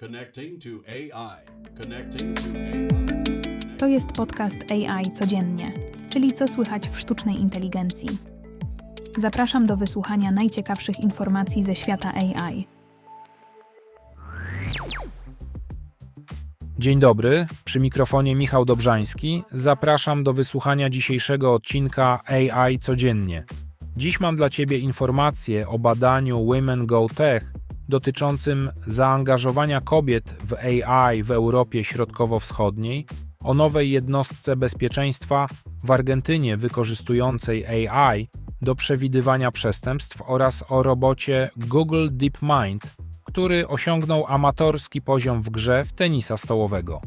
Connecting to AI. Connecting to AI. To jest podcast AI codziennie, czyli co słychać w sztucznej inteligencji. Zapraszam do wysłuchania najciekawszych informacji ze świata AI. Dzień dobry, przy mikrofonie Michał Dobrzański. Zapraszam do wysłuchania dzisiejszego odcinka AI codziennie. Dziś mam dla Ciebie informacje o badaniu Women Go Tech dotyczącym zaangażowania kobiet w AI w Europie Środkowo-Wschodniej, o nowej jednostce bezpieczeństwa w Argentynie wykorzystującej AI do przewidywania przestępstw oraz o robocie Google DeepMind, który osiągnął amatorski poziom w grze w tenisa stołowego.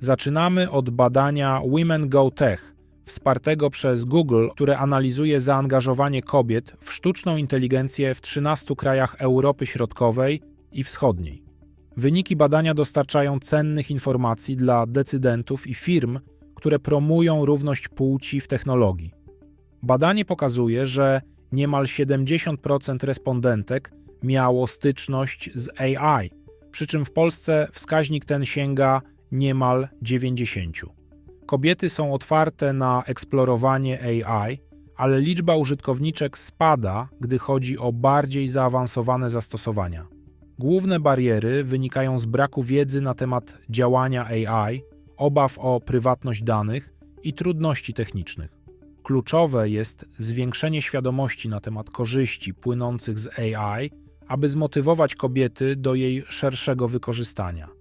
Zaczynamy od badania Women Go Tech, wspartego przez Google, które analizuje zaangażowanie kobiet w sztuczną inteligencję w 13 krajach Europy Środkowej i Wschodniej. Wyniki badania dostarczają cennych informacji dla decydentów i firm, które promują równość płci w technologii. Badanie pokazuje, że niemal 70% respondentek miało styczność z AI, przy czym w Polsce wskaźnik ten sięga niemal 90%. Kobiety są otwarte na eksplorowanie AI, ale liczba użytkowniczek spada, gdy chodzi o bardziej zaawansowane zastosowania. Główne bariery wynikają z braku wiedzy na temat działania AI, obaw o prywatność danych i trudności technicznych. Kluczowe jest zwiększenie świadomości na temat korzyści płynących z AI, aby zmotywować kobiety do jej szerszego wykorzystania.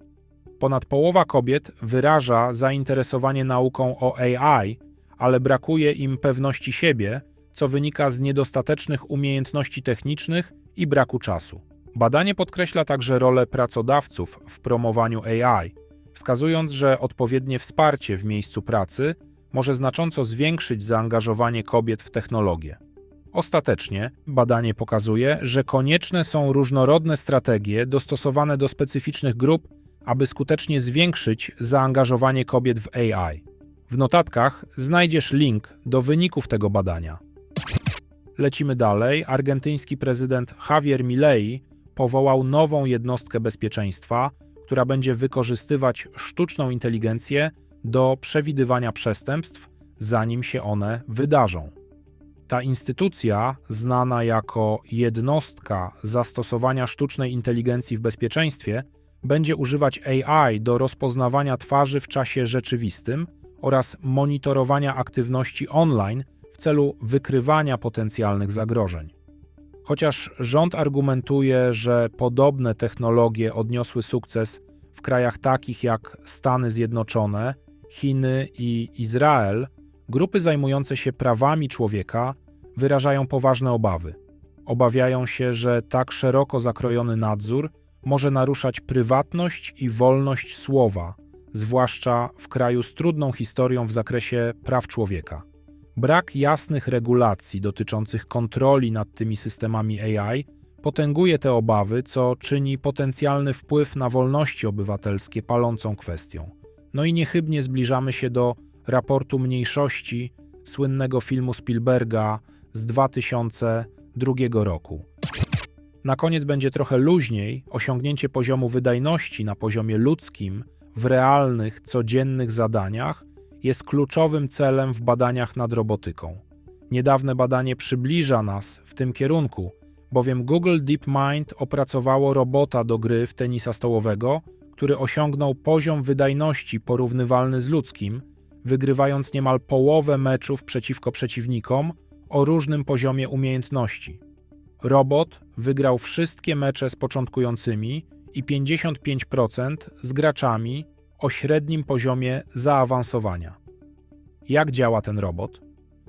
Ponad połowa kobiet wyraża zainteresowanie nauką o AI, ale brakuje im pewności siebie, co wynika z niedostatecznych umiejętności technicznych i braku czasu. Badanie podkreśla także rolę pracodawców w promowaniu AI, wskazując, że odpowiednie wsparcie w miejscu pracy może znacząco zwiększyć zaangażowanie kobiet w technologię. Ostatecznie badanie pokazuje, że konieczne są różnorodne strategie dostosowane do specyficznych grup, aby skutecznie zwiększyć zaangażowanie kobiet w AI. W notatkach znajdziesz link do wyników tego badania. Lecimy dalej. Argentyński prezydent Javier Milei powołał nową jednostkę bezpieczeństwa, która będzie wykorzystywać sztuczną inteligencję do przewidywania przestępstw, zanim się one wydarzą. Ta instytucja, znana jako jednostka zastosowania sztucznej inteligencji w bezpieczeństwie, będzie używać AI do rozpoznawania twarzy w czasie rzeczywistym oraz monitorowania aktywności online w celu wykrywania potencjalnych zagrożeń. Chociaż rząd argumentuje, że podobne technologie odniosły sukces w krajach takich jak Stany Zjednoczone, Chiny i Izrael, grupy zajmujące się prawami człowieka wyrażają poważne obawy. Obawiają się, że tak szeroko zakrojony nadzór może naruszać prywatność i wolność słowa, zwłaszcza w kraju z trudną historią w zakresie praw człowieka. Brak jasnych regulacji dotyczących kontroli nad tymi systemami AI potęguje te obawy, co czyni potencjalny wpływ na wolności obywatelskie palącą kwestią. No i niechybnie zbliżamy się do raportu mniejszości słynnego filmu Spielberga z 2002 roku. Na koniec będzie trochę luźniej osiągnięcie poziomu wydajności na poziomie ludzkim w realnych, codziennych zadaniach jest kluczowym celem w badaniach nad robotyką. Niedawne badanie przybliża nas w tym kierunku, bowiem Google DeepMind opracowało robota do gry w tenisa stołowego, który osiągnął poziom wydajności porównywalny z ludzkim, wygrywając niemal połowę meczów przeciwko przeciwnikom o różnym poziomie umiejętności. Robot wygrał wszystkie mecze z początkującymi i 55% z graczami o średnim poziomie zaawansowania. Jak działa ten robot?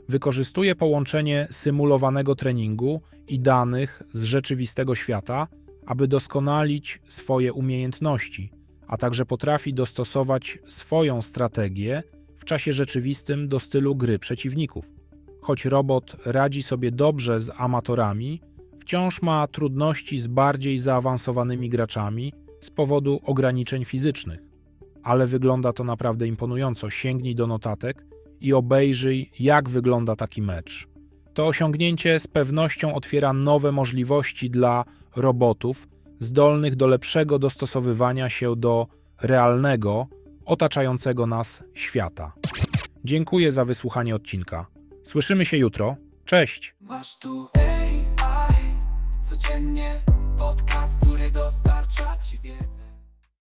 Wykorzystuje połączenie symulowanego treningu i danych z rzeczywistego świata, aby doskonalić swoje umiejętności, a także potrafi dostosować swoją strategię w czasie rzeczywistym do stylu gry przeciwników. Choć robot radzi sobie dobrze z amatorami, wciąż ma trudności z bardziej zaawansowanymi graczami z powodu ograniczeń fizycznych. Ale wygląda to naprawdę imponująco. Sięgnij do notatek i obejrzyj, jak wygląda taki mecz. To osiągnięcie z pewnością otwiera nowe możliwości dla robotów zdolnych do lepszego dostosowywania się do realnego, otaczającego nas świata. Dziękuję za wysłuchanie odcinka. Słyszymy się jutro. Cześć! Codziennie podcast, który dostarcza ci wiedzę.